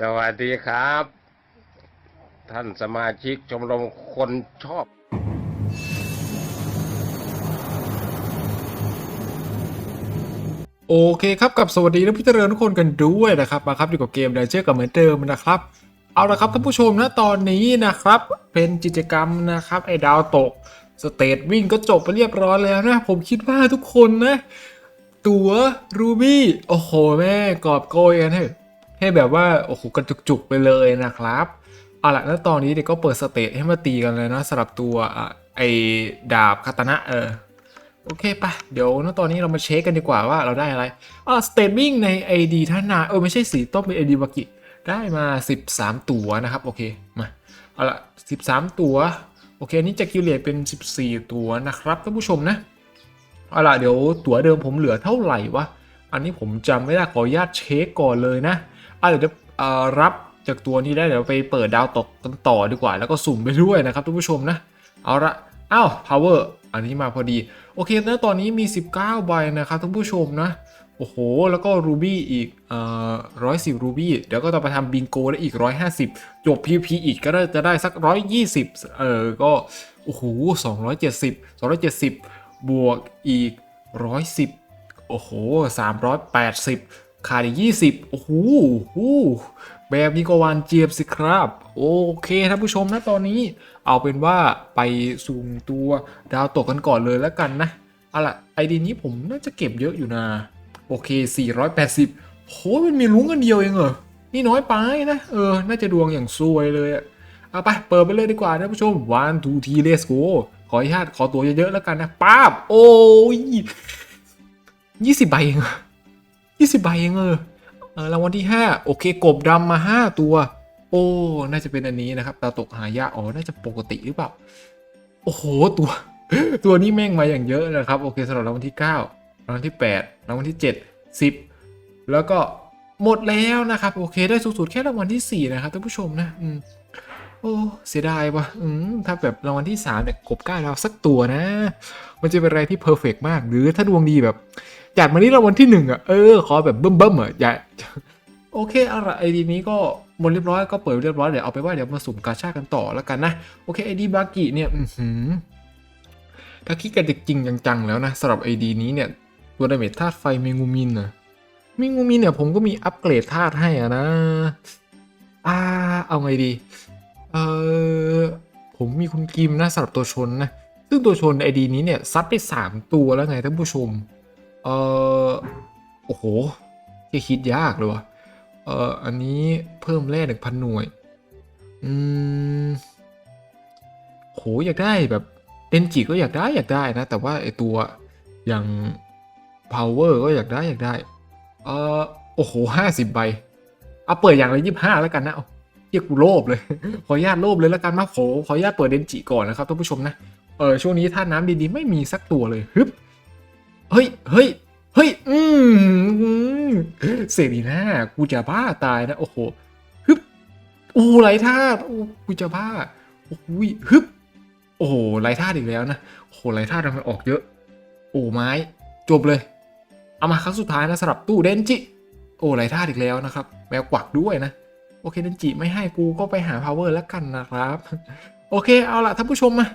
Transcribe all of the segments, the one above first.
สวัสดีครับ ท่านสมาชิกชมรมคนชอบ โอเคครับกับสวัสดีและพี่เจริญทุกคนกันด้วยนะครับมาครับอยู่กับเกมไดเจอร์กับเหมือนเดิมนะครับ เอาละครับท่านผู้ชมนะตอนนี้นะครับ เป็นกิจกรรมนะครับไอ้ดาวตกสเตทวิ่งก็จบไปเรียบร้อยแล้วนะ ผมคิดว่าทุกคนนะ ตัวรูบี้โอ้โหแม่กอบโกยกันให้ ให้แบบว่าโอ้โหกระจุกๆไปเลยนะครับเอาละแล้วตอนนี้เด็กก็เปิดสเตทให้มาตีกันเลยนะสำหรับตัวไอ้ดาบคาตานะเออโอเคปะเดี๋ยวนะตอนนี้เรามาเช็คกันดีกว่าว่าเราได้อะไรอ่าสเตทวิ่งใน ID ท่านาเออไม่ใช่สีต้มเป็น ID วากิได้มา 13 ตัวนะครับโอเคมาเอาละ13 ตัวโอเคอันนี้จะคิวเลตเป็น 14 ตัวนะครับท่านผู้ชมนะเอาละเดี๋ยวตั๋วเดิมผมเหลือเท่าไหร่วะอันนี้ผมจำไม่ได้ขออนุญาตเช็คก่อนเลยนะ อะเดี๋ยวจะรับจากตัวนี้ได้เดี๋ยวไปเปิดดาวตกกันต่อดีกว่า แล้วก็สุ่มไปด้วยนะครับท่านผู้ชมนะ เอาละอ้าว power อันนี้มาพอดี โอเคแล้วตอนนี้มี 19 ใบนะครับท่านผู้ชมนะ โอ้โห แล้วก็รูบี้อีกเอ่อร้อยสิบรูบี้เดี๋ยวก็ต้องไปทำบิงโกได้อีก 150 จบ PVP อีกก็จะได้สัก 120 เออ ก็ โอ้โห 270 270 บวกอีก 110 โอ้โห 380 ขาดอีก20โอ้โหโอ้โหแบบนี้ก็วานเจี๊ยบสิครับ โอเคท่านผู้ชมนะตอนนี้ เอาเป็นว่าไปซูมตัวดาวตกกันก่อนเลยแล้วกันนะเอาล่ะไอดีนี้ผมน่าจะเก็บเยอะอยู่นะ โอเค 480โหมันมีลุ้งกันเดียวเองเหรอ นี่น้อยไปนะ เออ น่าจะดวงอย่างซวยเลยอะเอาไป เปิดไปเลยดีกว่าท่านผู้ชม one two three let's go ขออนุญาตขอตัวเยอะๆแล้วกันนะป้าบโอ้ยยี่สิบใบเอง เหรอยี่สิบใบเองเออเออรางวัลที่ห้าโอเค กบดำมาห้าตัว โอ้ น่าจะเป็นอันนี้นะครับดาตกหายากอ๋อ น่าจะปกติหรือเปล่า โอ้โห ตัว ตัวนี้แม่งมาอย่างเยอะนะครับ โอเคสำหรับรางวัลที่ 9 รางวัลที่ 8 รางวัลที่ 7 10 แล้วก็หมดแล้วนะครับ โอเค ได้สูงสุดแค่รางวัลที่ 4 นะครับท่านผู้ชมนะอืมโอ้เสียดายว่ะอืมถ้าแบบรางวัลที่3เนี่ยกบก้าเราสักตัวนะ มันจะเป็นอะไรที่เพอร์เฟกมาก หรือถ้าดวงดีแบบ จัดมานี่รางวัลที่หนึ่งอะเออขอแบบเบิ่มๆอะอย่าโอเคเอาละไอดีนี้ก็หมดเรียบร้อยก็เปิดเรียบร้อยเดี๋ยวเอาไปว่าเดี๋ยวมาสุ่มกาชากันต่อแล้วกันนะโอเคไอดีบากิเนี่ยอืถ้าคิดกันจริงจังๆแล้วนะสำหรับไอดีนี้เนี่ยตัวดาเมจธาตุไฟเมงูมินนะเมงูมินเนี่ยผมก็มีอัปเกรดธาตุให้อะนะอ่าเอาไงดีเออผมมีคุณกิมนะสำหรับตัวชนนะซึ่งตัวชนไอดีนี้เนี่ยซัดไปสามตัวแล้วไงท่านผู้ชม เออโอ้โหที่คิดยากเลยวะเอออันนี้เพิ่มแร่หนึ่งพันหน่วย อืมโหอยากได้แบบเอนจิก็อยากได้อยากได้นะ แต่ว่าไอตัวอย่าง power ก็อยากได้อยากได้ เออโอ้โหห้าสิบใบเอาเปิดอย่างละยี่สิบห้าแล้วกันนะเรียกกูโลภเลย ขออนุญาตโลภเลยแล้วกันมาขอขออนุญาตเปิดเดนจิก่อนนะครับท่านผู้ชมนะ เออช่วงนี้ท่าน้ำดีๆ ไม่มีสักตัวเลยฮึบ เฮ้ย เฮ้ย เฮ้ย อืมเสรีน่ากูจะบ้าตายนะ โอ้โห ฮึบโอ้ไรท่าโอ้กูจะบ้า โอ้โหฮึบ โอ้โหไรท่าอีกแล้วนะ โอ้โหไรท่าทำไมออกเยอะ โอ้ไม้ จบเลย เอามาครั้งสุดท้ายนะสำหรับตู้เดนจิ โอ้ไรท่าอีกแล้วนะครับ แมวกวักด้วยนะ โอเคเดนจิไม่ให้กูก็ไปหา power แล้วกันนะครับ โอเค เอาละท่านผู้ชมมา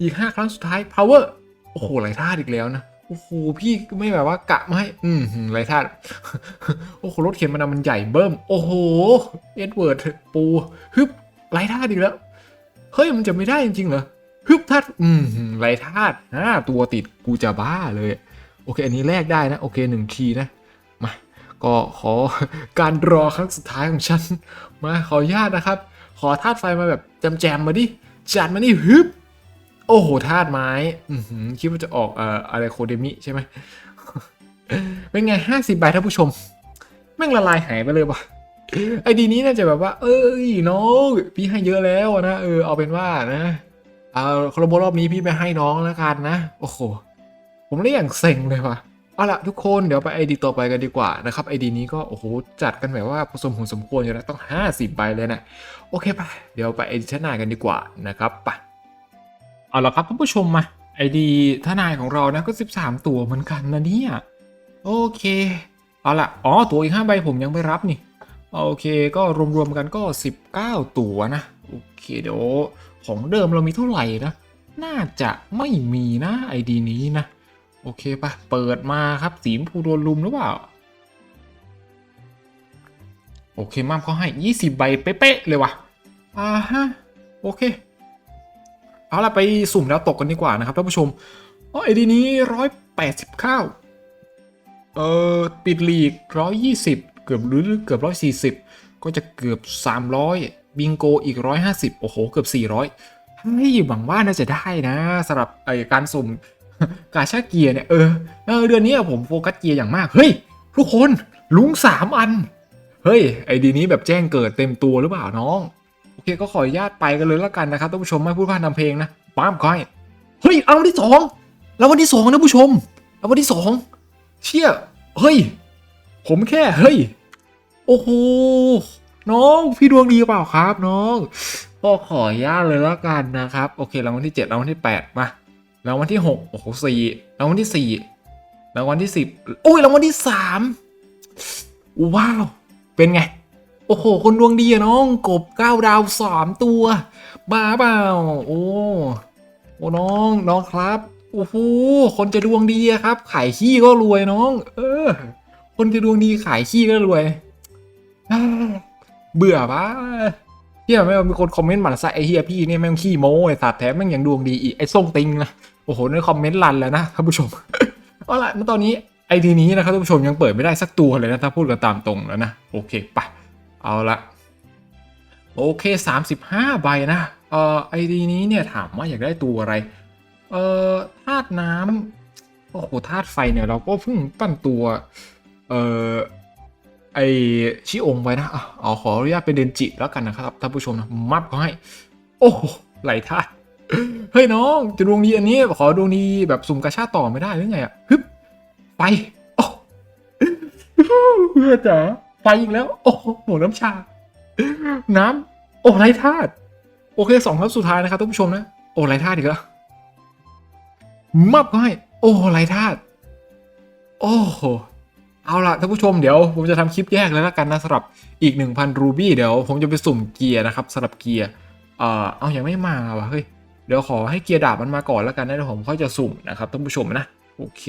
อีกห้าครั้งสุดท้าย power โอ้โหไรท่าอีกแล้วนะ โอ้โหพี่ไม่แบบว่ากะมาให้อืมไรท่าโอ้โหรถเข็นมันมันใหญ่เบิ้มโอ้โห เอ็ดเวิร์ดปูฮึบไรท่าตุอีกแล้ว เฮ้ยมันจะไม่ได้จริงๆเหรอฮึบธาตุอืมไรท่าตุห้าตัวติดกูจะบ้าเลย โอเค อันนี้แลกได้นะ โอเคหนึ่งทีนะ มา ก็ขอการรอครั้งสุดท้ายของฉัน มาขออนุญาตนะครับ ขอธาตุไฟมาแบบแจมๆมาดิจัดมานี่ฮึบ โอ้โหธาตุไม้คิดว่าจะออกเอ่ออะไรโคเดมิใช่ไหมเป็นไงห้าสิบใบท่านผู้ชม แม่งละลายหายไปเลยว่ะไอดีนี้น่าจะแบบว่า เอ้ยน้องพี่ให้เยอะแล้วนะเออเอาเป็นว่านะเอาครบรอบนี้พี่ไปให้น้องแล้วกันนะ โอ้โห ผมได้อย่างเซ็งเลยว่ะเอาละทุกคนเดี๋ยวไปไอดีต่อไปกันดีกว่านะครับไอดีนี้ก็โอ้โหจัดกันแบบว่าผสมผงสมควรอยู่แล้วต้อง 50ใบเลยนะโอเคไปเดี๋ยวไปไอดีชนากันดีกว่านะครับไป เอาละครับท่านผู้ชมมาไอดีทนายของเรานะก็ 13 ตัวเหมือนกันนะเนี่ยโอเค เอาละอ๋อตัวอีก5ใบผมยังไม่รับนี่โอเคก็รวมๆกันก็ 19 ตัวนะโอเคเดี๋ยวของเดิมเรามีเท่าไหร่นะ น่าจะไม่มีนะไอดีนี้นะ โอเคปะเปิดมาครับสีมพูโดนลุมหรือเปล่า โอเคมั่มเขาให้ 20 ใบเป๊ะๆเลยว่ะอ่าฮะ โอเค เอาละไปสุ่มแล้วตกกันดีกว่านะครับท่านผู้ชมอ๋อไอดีนี้ร้อยแปดสิบเก้าเอ่อปิดลีกร้อยยี่สิบเกือบหรือเกือบร้อยสี่สิบก็จะเกือบสามร้อยบิงโกอีกร้อยห้าสิบโอ้โห เกือบสี่ร้อยเฮ้ยหวังว่าน่าจะได้นะสำหรับไอการสุ่มกาชาเกียร์เนี่ยเออเออเดือนนี้ผมโฟกัสเกียร์อย่างมาก เฮ้ย ทุกคนลุงสามอัน เฮ้ย ไอดีนี้แบบแจ้งเกิดเต็มตัวหรือเปล่าน้อง โอเคก็ขออนุญาตไปกันเลยแล้วกันนะครับท่านผู้ชมไม่พูดพลาดนำเพลงนะป้ามก้อยเฮ้ยเอาวันที่สองแล้ววันที่สองนะผู้ชมแล้ววันที่สองเชี่ยเฮ้ย ผมแค่เฮ้ย โอ้โหน้องพี่ดวงดีเปล่าครับน้องก็ขออนุญาตเลยแล้วกันนะครับ โอเครางวัลที่เจ็ดรางวัลที่แปดมารางวัลที่หกโอ้โหสี่รางวัลที่สี่รางวัลที่สิบโอ้ยรางวัลที่สามว้าว เป็นไง โอ้โห คนดวงดีอะน้อง กบเก้าดาวสามตัวบ้าเปล่า โอ้โอ้น้องน้องครับโอ้โหคนจะดวงดีครับ ขายขี้ก็รวยน้อง เออ คนจะดวงดีขายขี้ก็รวยเบื่อปะเฮียไม่งมีคนคอมเมนต์หมันใส่ไอเฮียพี่เนี่ยแม่งขี้โม้ไอสัตว์แถมแม่งยังดวงดีอีกไอส่งติงนะโอ้โหในคอมเมนต์รันแล้วนะท่านผู้ชมเอาล่ะตอนนี้ไอดีนี้นะครับท่านผู้ชมยังเปิดไม่ได้สักตัวเลยนะถ้าพูดกันตามตรงแล้วนะโอเคไป เอาละโอเค 35 ใบนะ เอ่อไอดีนี้เนี่ยถามว่าอยากได้ตัวอะไร เอ่อธาตุน้ำโอ้โหธาตุไฟเนี่ยเราก็เพิ่งปั้นตัว เอ่อไอชิองไว้นะอะเอาขออนุญาตเป็นเดนจิแล้วกันนะครับท่านผู้ชมนะมับเขาให้ โอ้โหไหลธาตุเฮ้ยน้องจะดวงดีอันนี้ขอดวงดีแบบสุ่มกระชาต่อไม่ได้หรือไงอะฮึบไปโอ้เพื่อจ๋า ไปอีกแล้ว โอ้โหหมดน้ำชา น้ำโอ้ไรธาตุโอเคสองครับสุดท้ายนะครับท่านผู้ชมนะ โอ้ไรธาตุอีกแล้วมับก็ให้ โอ้ไรธาตุโอ้โหเอาล่ะท่านผู้ชมเดี๋ยวผมจะทำคลิปแยกเลยแล้วกันนะสำหรับอีก 1,000 รูบี้เดี๋ยวผมจะไปสุ่มเกียร์นะครับสำหรับเกียร์เอ่อเอายังไม่มาวะเฮ้ยเดี๋ยวขอให้เกียร์ดาบมันมาก่อนแล้วกันนะเดี๋ยวผมค่อยจะสุ่มนะครับท่านผู้ชมนะโอเค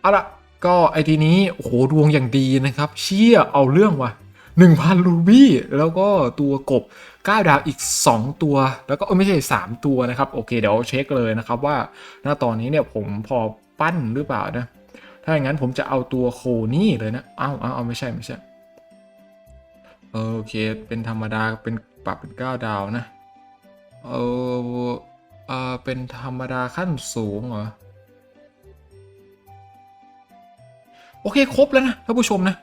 เอาล่ะ ก็ไอทีนี้โอ้โหดวงอย่างดีนะครับ เชี่ยเอาเรื่องว่ะ1,000รูบี้แล้วก็ตัวกบ9ดาวอีก 2 ตัว แล้วก็ไม่ใช่ 3 ตัวนะครับ โอเคเดี๋ยวเช็คเลยนะครับว่าณตอนนี้เนี่ยผมพอปั้นหรือเปล่านะ ถ้าอย่างนั้นผมจะเอาตัวโคนี่เลยนะเอ้าเอ้าเอาไม่ใช่ไม่ใช่โอเค เป็นธรรมดาเป็นปรับเป็น9ดาวนะ เออเออเป็นธรรมดาขั้นสูงเหรอ โอเคครบแล้วนะท่านผู้ชมนะ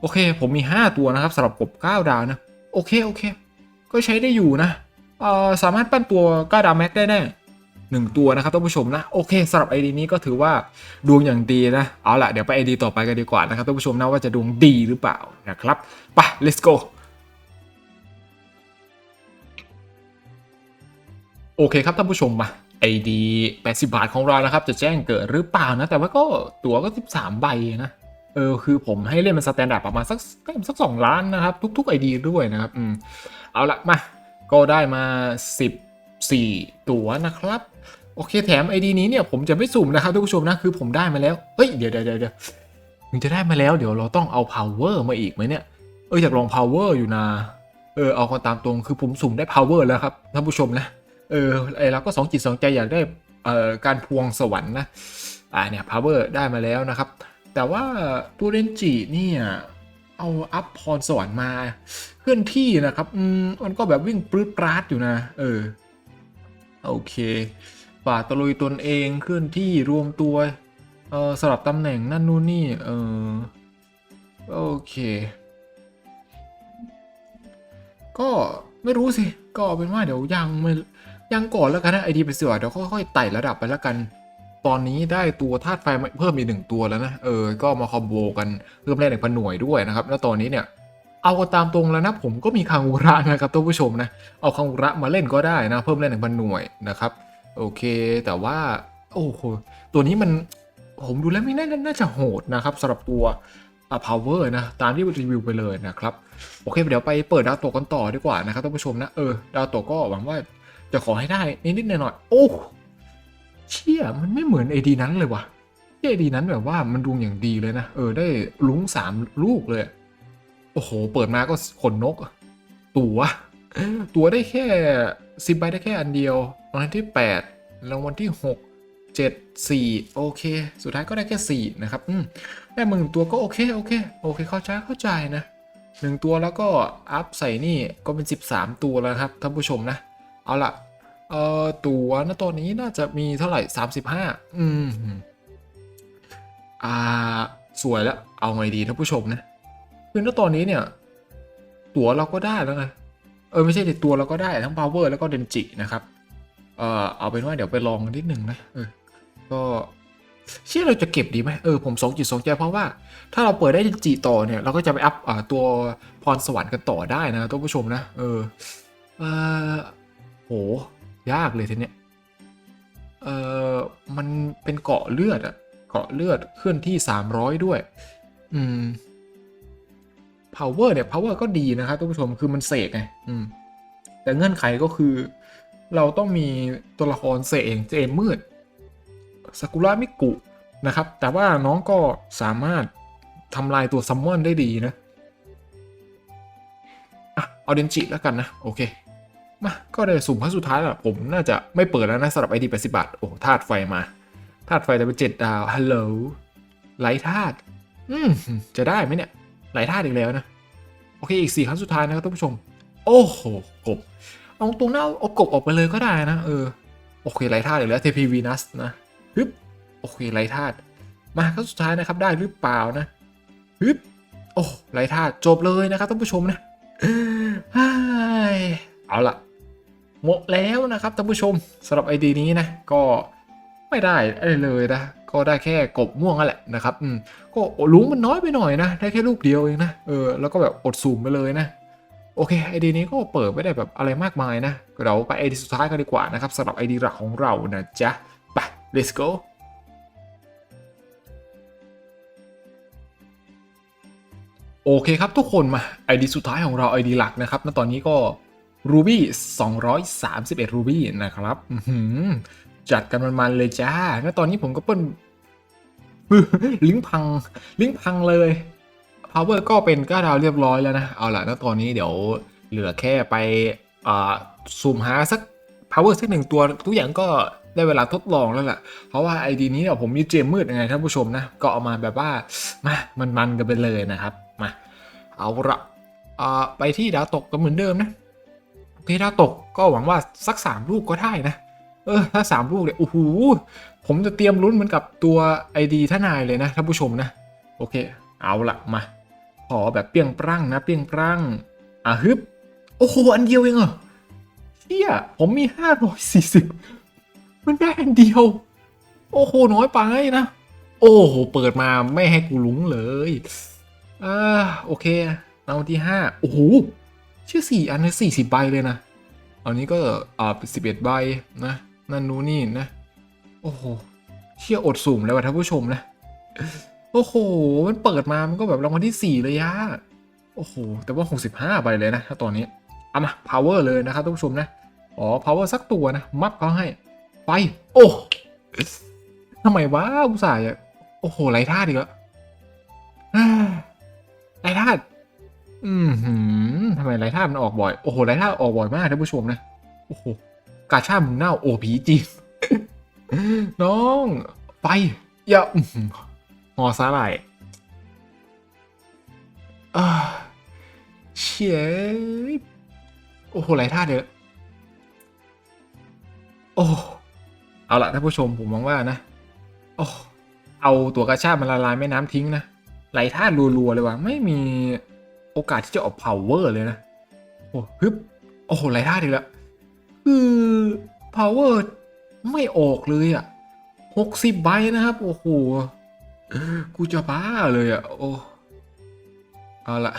โอเค ผมมี 5 ตัวนะครับสำหรับกบ9ดาวนะ โอเคโอเค ก็ใช้ได้อยู่นะเอ่อสามารถปั้นตัว9ดาวแม็กได้แน่หนึ่งตัวนะครับท่านผู้ชมนะโอเคสำหรับไอดีนี้ก็ถือว่าดวงอย่างดีนะเอาล่ะเดี๋ยวไปไอดีต่อไปกันดีกว่านะครับท่านผู้ชมนะว่าจะดวงดีหรือเปล่านะครับไป let's go โอเคครับท่านผู้ชมมา ID 80 บาทของเรานะครับ จะแจ้งเกิดหรือเปล่านะ แต่ว่าก็ตั๋วก็ 13 ใบนะ เออคือผมให้เล่นมันสแตนดาร์ดประมาณสักสักสองล้านนะครับ ทุกๆ ID ด้วยนะครับอืมเอาละมา ก็ได้มา 14 ตัวนะครับ โอเคแถม ID นี้เนี่ยผมจะไม่สุ่มนะครับท่านผู้ชมนะคือผมได้มาแล้วเฮ้ยเดี๋ยวเดี๋ยวเดี๋ยวถึงจะได้มาแล้วเดี๋ยวเราต้องเอา power มาอีกไหมเนี่ยเอออยากลอง power อยู่นะเออเอากันตามตรงคือผมสุ่มได้ power แล้วครับท่านผู้ชมนะเออไอเราก็สองจิตสองใจอยากได้เอ่อการพวงสวรรค์นะอ่าเนี่ย power ได้มาแล้วนะครับ แต่ว่าตัวเรนจิเนี่ย เอาอัพพรสวรรค์มาเคลื่อนที่นะครับมันก็แบบวิ่งปลื้ดปราดอยู่นะ เออ โอเคป่าตะลุยตนเองเคลื่อนที่รวมตัว เออสลับตำแหน่งนั่นนู่นนี่ เออ โอเค ก็ไม่รู้สิ ก็เอาเป็นว่าเดี๋ยวยังไม่ยังก่อนแล้วกันนะไอดีไปเสือเดี๋ยวค่อยๆไต่ระดับไปแล้วกัน ตอนนี้ได้ตัวธาตุไฟเพิ่มอีกหนึ่งตัวแล้วนะเออก็มาคอมโบกันเพิ่มแรงหนึ่งพันหน่วยด้วยนะครับแล้วตอนนี้เนี่ยเอาตามตรงแล้วนะผมก็มีคังอุระนะครับท่านผู้ชมนะเอาคังอุระมาเล่นก็ได้นะเพิ่มแรงหนึ่งพันหน่วยนะครับโอเคแต่ว่าโอ้โหตัวนี้มันผมดูแล้วไม่น่าน่าจะโหดนะครับสำหรับตัวอ่า power นะ ตามที่รีวิวไปเลยนะครับ โอเค เดี๋ยวไปเปิดดาวตกกันต่อดีกว่านะครับท่านผู้ชมนะ เออ ดาวตกก็หวังว่าจะขอให้ได้นิดๆหน่อยๆโอ้ เชี่ยมันไม่เหมือน AD นั้นเลยวะที่ AD นั้นแบบว่ามันดวงอย่างดีเลยนะ เออได้ลุ้งสามลูกเลย โอ้โห เปิดมาก็ขนนก ตัวตัวได้แค่สิบใบได้แค่อันเดียวรางวัลที่ 8 รางวัลที่ 6 7 4 โอเค สุดท้ายก็ได้แค่ 4 นะครับ อืมได้มึงตัวก็โอเค โอเค โอเค เข้าใจเข้าใจนะหนึ่งตัวแล้วก็อัพใส่นี่ก็เป็น 13 ตัวแล้วครับท่านผู้ชมนะ เอาละ เอ่อตัวนะตัวนี้น่าจะมีเท่าไหร่ 35 อืม อ่า สวยแล้ว เอาไงดีท่านผู้ชมนะ คือณตอนนี้เนี่ย ตั๋วเราก็ได้แล้วไง เออ ไม่ใช่ดิตัวเราก็ได้ทั้ง power แล้วก็เดนจินะครับ เอ่อ เอาเป็นว่าเดี๋ยวไปลองนิดหนึ่งนะ เออ ก็เชื่อเราจะเก็บดีไหมเออผมสองจิตสองใจเพราะว่าถ้าเราเปิดได้เดนจิต่อเนี่ยเราก็จะไปอัพอ่าตัวพรสวรรค์กันต่อได้นะท่านผู้ชมนะ เออเออโห ยากเลยทีเนี้ย เออมันเป็นเกาะเลือดอะเกาะเลือดเคลื่อนที่ 300 ด้วย อืม power เนี่ย power ก็ดีนะครับท่านผู้ชมคือมันเสกไงอืม แต่เงื่อนไขก็คือ เราต้องมีตัวละครเสกเองเจมมืดสกุระมิกุนะครับ แต่ว่าน้องก็สามารถทำลายตัวซัมมอนได้ดีนะ อะ เอาเดนจิแล้วกันนะ โอเค มาก็ได้สุ่มครั้งสุดท้ายแล้วผมน่าจะไม่เปิดแล้วนะสำหรับ ID 80บบาท โอ้ธาตุไฟมาธาตุไฟจะเป็นเจ็ดดาวฮัลโหลไหลธาตุอืมจะได้ไหมเนี่ยไหลธาตุอีกแล้วนะ โอเคอีกสี่ครั้งสุดท้ายนะครับท่านผู้ชม โอ้โหกบเอาตรงหน้าเอากบออกไปเลยก็ได้นะเออโอเคไรธาตุอีกแล้วเทพีวีนัสนะฮึบโอเคไรธาตุมาครั้งสุดท้ายนะครับได้หรือเปล่านะฮึบโอ้ไรธาตุจบเลยนะครับท่านผู้ชมนะเฮ้ยเอาละ หมดแล้วนะครับท่านผู้ชมสำหรับไอดีนี้นะก็ไม่ได้อะไรเลยนะก็ได้แค่กบม่วงนั่นแหละนะครับอืมก็ลุงมันน้อยไปหน่อยนะ ได้แค่ลูกเดียวเองนะเออแล้วก็แบบอดสูมไปเลยนะโอเคไอดีนี้ก็เปิดไม่ได้แบบอะไรมากมายนะเดี๋ยวไปไอดีสุดท้ายกันดีกว่านะครับสำหรับไอดีหลักของเรานะจ๊ะไป let's go โอเคครับทุกคนมา ID สุดท้ายของเรา ID หลักนะครับณตอนนี้ก็ Ruby 231 Ruby นะครับอื้อหือจัดกันมันๆเลยจ้าณตอนนี้ผมก็เปิ้ลลิงพัง ลิงพังเลย power ก็เป็นก้าดาวเรียบร้อยแล้วนะ เอาล่ะณตอนนี้เดี๋ยวเหลือแค่ไปอ่าซูมหาสัก power สักหนึ่งตัวทุกอย่างก็ได้เวลาทดลองแล้วล่ะ เพราะว่า ID นี้เนี่ยผมมีเจมมืดยังไงท่านผู้ชมนะ ก็เอามาแบบว่า มามันมันๆกันไปเลยนะครับ มา เอาละไปที่ดาวตกก็เหมือนเดิมนะ โอเคดาตกก็หวังว่าสักสามลูกก็ได้นะ เออ ถ้าสามลูกเนี่ยโอ้โหผมจะเตรียมลุ้นเหมือนกับตัว ID ท่านายเลยนะท่านผู้ชมนะ โอเค เอาละมา ขอแบบเปียงปรั้งนะเปียงปรั้งอะฮึบโอ้โหอันเดียวเองเหรอเชี่ยผมมีห้าร้อยสี่สิบมันได้อันเดียว โอ้โหน้อยไปนะ โอ้โหเปิดมาไม่ให้กูลุ้งเลยอ่าโอเคเอาที่ห้าโอ้โห ชื่อสี่อันนี้สี่สิบใบเลยนะอันนี้ก็อ่าสิบเอ็ดใบนะนั่นนู้นนี่นะ โอ้โหเชี่ยอดสุ่มเลยว่ะท่านผู้ชมนะโอ้โห มันเปิดมา มันก็แบบรางวัลที่ 4 เลยยะ โอ้โห แต่ว่า 65ใบเลยนะ ถ้าตอนนี้ เอามา power เลยนะครับท่านผู้ชมนะ อ๋อ power สักตัวนะ มับเขาให้ ไป โอ้ทำไมวะอุตส่าห์อะโอ้โหไรท่าดีกแล้วอ่าไรท่าอืม ทำไมไรท่ามันออกบ่อย โอ้โหไรท่าออกบ่อยมากท่านผู้ชมนะ โอ้โห กาชามึงเน่าโอผีจีนน้อง ไป อย่าหอสาหร่ายอ่าเชี่ยโอ้โหหลท่าเด้อโอ้ เอาละท่านผู้ชมผมมองว่านะ โอ้ เอาตัวกระชากมันละลายแม่น้ำทิ้งนะไหลท่ารัวๆเลยว่ะ ไม่มี โอกาสที่จะออก power เลยนะ โอ้ฮึบโอ้โหไหลท่าดีแล้ว คือ power ไม่ออกเลยอะหกสิบใบนะครับ โอ้โห กูจะบ้าเลยอะ โอ้ เอาละ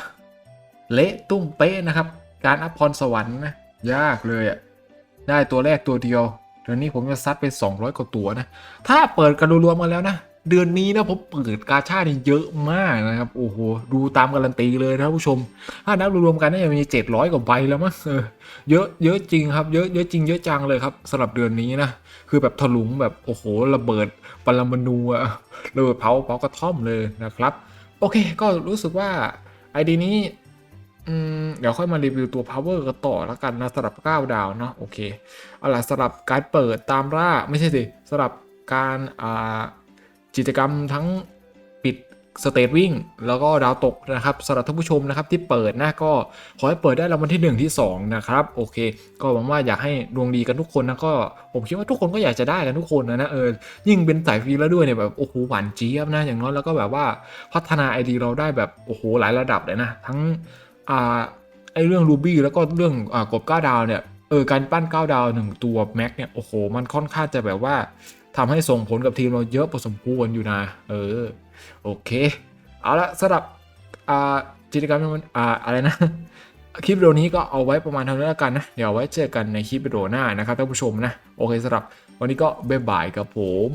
เละตุ้มเป๊ะนะครับ การอัพพรสวรรค์นะ ยากเลยอะ ได้ตัวแรกตัวเดียวเดี๋ยวนี้ผมจะซัดไป 200 กว่าตัวนะ ถ้าเปิดกันรวมๆมาแล้วนะ เดือนนี้นะผมเปิดกาชาดนี่เยอะมากนะครับ โอ้โห ดูตามการันตีเลยนะผู้ชม ถ้านับรวมๆกันน่าจะมี 700 กว่าใบแล้วมั้งเยอะเยอะจริงครับ เยอะเยอะจริงเยอะจังเลยครับสำหรับเดือนนี้นะ คือแบบถลุงแบบโอ้โหระเบิดปรมาณูอะระเบิดเผาเผากระท่อมเลยนะครับ โอเค ก็รู้สึกว่าไอดีนี้อืมเดี๋ยวค่อยมารีวิวตัว power กันต่อแล้วกันนะสำหรับ 9 ดาวเนาะโอเคเอาล่ะสำหรับการเปิดตามล่าไม่ใช่สิสำหรับการอ่า กิจกรรมทั้งปิดสเตทวิ่งแล้วก็ดาวตกนะครับสำหรับท่านผู้ชมนะครับที่เปิดนะก็ขอให้เปิดได้รางวัลที่ 1 ที่ 2 นะครับโอเค ก็หวังว่าอยากให้ดวงดีกันทุกคนนะก็ผมคิดว่าทุกคนก็อยากจะได้กันทุกคนนะนะเออยิ่งเป็นสายฟรีแล้วด้วยเนี่ยแบบโอ้โหหวานเจี๊ยบนะอย่างน้อยแล้วก็แบบว่าพัฒนาไอดีเราได้แบบโอ้โหหลายระดับเลยนะทั้งอ่าไอเรื่องรูบี้แล้วก็เรื่องอ่ากบ9ดาวเนี่ยเออการปั้น9ดาวหนึ่งตัวแม็กเนี่ยโอ้โหมันค่อนข้างจะแบบว่า ทำให้ส่งผลกับทีมเราเยอะพอสมควรอยู่นะ เออ โอเค เอาละสำหรับกิจกรรมมันออะไรนะ คลิปวิดีโอนี้ก็เอาไว้ประมาณเท่านี้แล้วกันนะ เดี๋ยวไว้เจอกันในคลิปวิดีโอหน้านะครับท่านผู้ชมนะ โอเคสำหรับวันนี้ก็บ๊ายบายกับผม